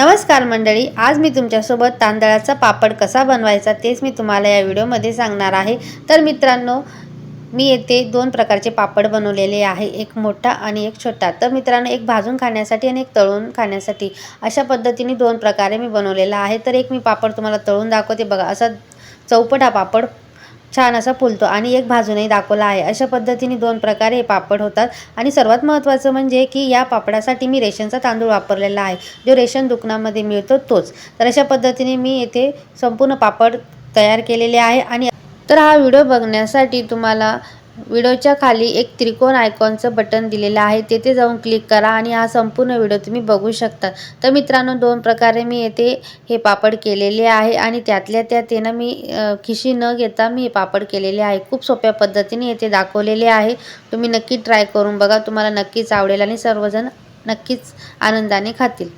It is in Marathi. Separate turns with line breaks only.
नमस्कार मंडळी आज मी तुमच्यासोबत तांदळाचा पापड कसा बनवायचा तेच मी तुम्हाला या व्हिडिओमध्ये सांगणार आहे. तर मित्रांनो मी येथे दोन प्रकारचे पापड बनवलेले आहे एक मोठा आणि एक छोटा. तर मित्रांनो एक भाजून खाण्यासाठी आणि एक तळून खाण्यासाठी अशा पद्धतीने दोन प्रकारे मी बनवलेला आहे. तर एक मी पापड तुम्हाला तळून दाखवते. बघा असा चौपट हा पापड छान असा फुलतो. आणि एक भाजूनही दाखवला आहे. अशा पद्धतीने दोन प्रकारे हे पापड होतात. आणि सर्वात महत्त्वाचं म्हणजे की या पापडासाठी मी रेशनचा तांदूळ वापरलेला आहे. जो रेशन दुकानामध्ये मिळतो तोच. तर अशा पद्धतीने मी येथे संपूर्ण पापड तयार केलेले आहे. आणि तर हा व्हिडिओ बघण्यासाठी तुम्हाला व्हिडिओच्या खाली एक त्रिकोण आयकॉनचं बटन दिलेलं आहे. तेथे जाऊन क्लिक करा आणि हा संपूर्ण व्हिडिओ तुम्ही बघू शकता. तर मित्रांनो दोन प्रकारे मी येथे हे पापड केलेले आहे आणि त्यातल्या त्यात येणं मी खिशी न घेता मी हे पापड केलेले आहे. खूप सोप्या पद्धतीने येथे दाखवलेले आहे. तुम्ही नक्की ट्राय करून बघा. तुम्हाला नक्कीच आवडेल आणि सर्वजण नक्कीच आनंदाने खातील.